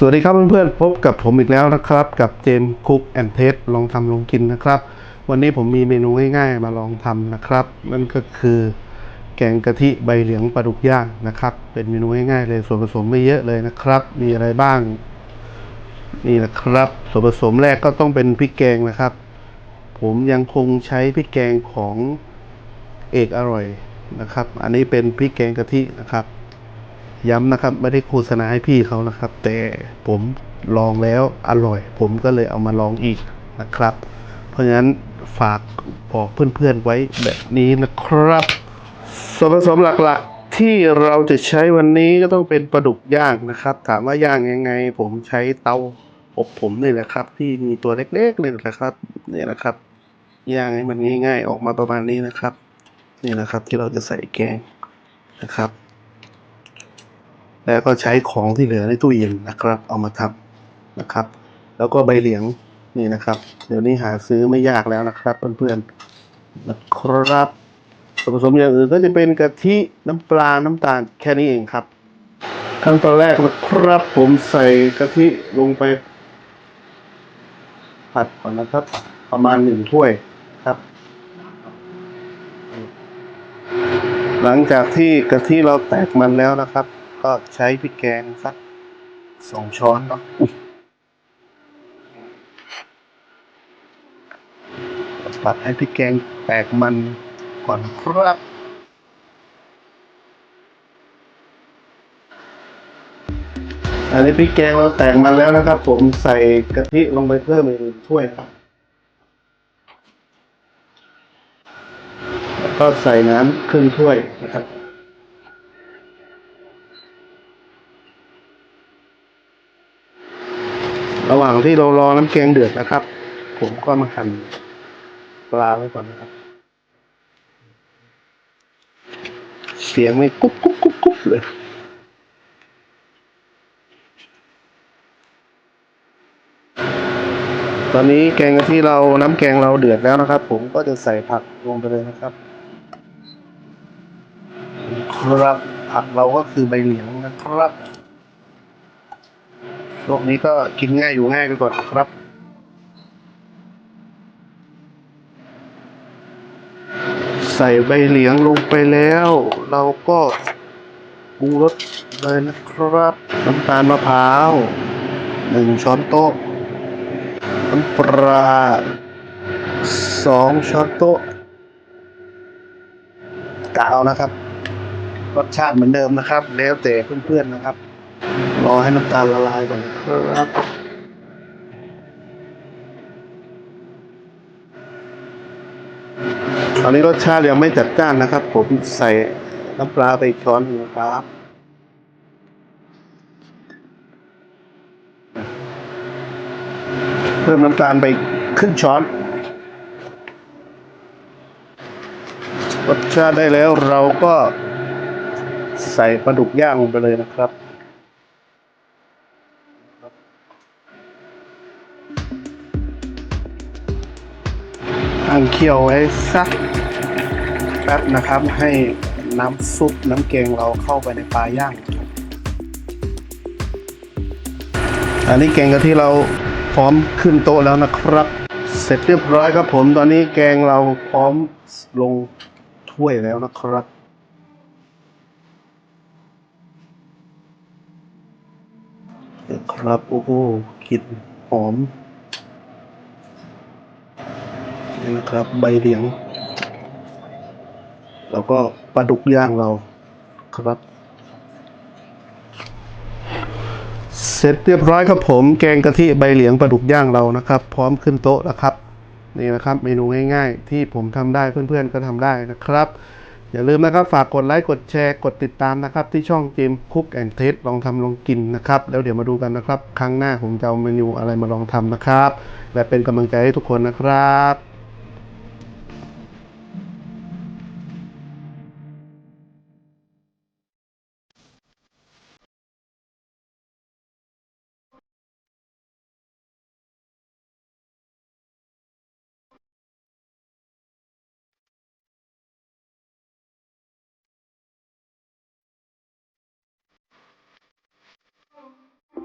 สวัสดีครับเพื่อนๆพบกับผมอีกแล้วนะครับ กับเจมคุกแอนเทสลองทำลองกินนะครับ วันนี้ผมมีเมนูง่ายๆ มาลองทำนะครับ นั่นก็คือแกงกะทิใบเหลียงปลาดุกย่างนะครับ เป็นเมนูง่ายๆเลยส่วนผสมไม่เยอะเลยนะครับ มีอะไรบ้าง นี่นะครับ ส่วนผสมแรกก็ต้องเป็นพริกแกงนะครับ ผมยังคงใช้พริกแกงของเอกอร่อยนะครับ อันนี้เป็นพริกแกงกะทินะครับ ย้ำนะครับ ไม่ได้โฆษณาให้พี่เขานะครับ แต่ผมลองแล้วอร่อย ผมก็เลยเอามาลองอีกนะครับ เพราะฉะนั้นฝากบอกเพื่อนๆไว้แบบนี้นะครับส่วนผสมหลักๆที่เราจะใช้วันนี้ก็ต้องเป็นปลาดุกย่างนะครับ ถามว่าย่างยังไง ผมใช้เตาอบผมนี่แหละครับ ที่มีตัวเล็กๆนี่แหละครับนี่แหละครับย่างให้มันง่าย ๆ ออกมาประมาณนี้นะครับ นี่แหละครับที่เราจะใส่แกงนะครับ แล้วก็ใช้ของที่เหลือในตู้เย็นนะครับ เอามาทำนะครับ แล้วก็ใบเหลียงนี่นะครับ เดี๋ยวนี้หาซื้อไม่ยากแล้วนะครับเพื่อนๆนะครับส่วนผสมอย่างอื่นก็จะเป็นกะทิน้ำปลาน้ำตาลแค่นี้เองครับขั้นตอนแรกนะครับผมใส่กะทิลงไป ผัดก่อนนะครับ ประมาณหนึ่งถ้วยครับ หลังจากที่กะทิเราแตกมันแล้วนะครับ ก็ใช้พริกแกงสักสองช้อนเนาะปัดให้พริกแกงแตกมันก่อนครับ อันนี้พริกแกงเราแตกมันแล้วนะครับ ผมใส่กะทิลงไปเพิ่มอีกถ้วยครับแล้วก็ใส่น้ำครึ่งถ้วยนะครับ ระหว่างที่เรารอน้ำแกงเดือดนะครับ ผมก็มาหั่นปลาไว้ก่อนนะครับ เสียงไม่กุ๊บกุ๊บกุ๊บกุ๊บเลยตอนนี้แกงกะทิเราน้ำแกงเราเดือดแล้วนะครับ ผมก็จะใส่ผักลงไปเลยนะครับ ครับผักเราก็คือใบเหลียงนะครับ โลกนี้ก็กินง่ายอยู่ง่ายไปก่อนครับ ใส่ใบเหลียงลงไปแล้ว เราก็ปรุงรสเลยนะครับ น้ำตาลมะพร้าวหนึ่งช้อนโต๊ะน้ำปลาสองช้อนโต๊ะกาวนะครับ รสชาติเหมือนเดิมนะครับ แล้วแต่เพื่อนๆนะครับ รอให้น้ำตาลละลายก่อนนะครับ ตอนนี้รสชาติยังไม่จัดจ้านนะครับ ผมใส่น้ำปลาไปอีกช้อนหนึงนะครับเพิ่มน้ำตาลไปครึ่งช้อน รสชาติได้แล้วเราก็ใส่ปลาดุกย่างลงไปเลยนะครับ ตั้งเคี่ยวไว้สักแป๊บนะครับให้น้ำซุปน้ำแกงเราเข้าไปในปลาย่าง อันนี้แกงกะทิเราพร้อมขึ้นโต๊ะแล้วนะครับ เสร็จเรียบร้อยครับผมตอนนี้แกงเราพร้อมลงถ้วยแล้วนะครับครับโอ้โหกลิ่นหอม นี่นะครับ ใบเหลียง แล้วก็ปลาดุกย่างเราครับ เสร็จเรียบร้อยครับผม แกงกะทิใบเหลียงปลาดุกย่างเรานะครับ พร้อมขึ้นโต๊ะแล้วครับ นี่นะครับ เมนูง่ายๆ ที่ผมทำได้เพื่อนๆก็ทำได้นะครับ อย่าลืมนะครับ ฝากกดไลค์กดแชร์กดติดตามนะครับ ที่ช่องเจมคุกแอนเทสลองทำลองกินนะครับ แล้วเดี๋ยวมาดูกันนะครับ ครั้งหน้าผมจะเอาเมนูอะไรมาลองทำนะครับและเป็นกำลังใจให้ทุกคนนะครับ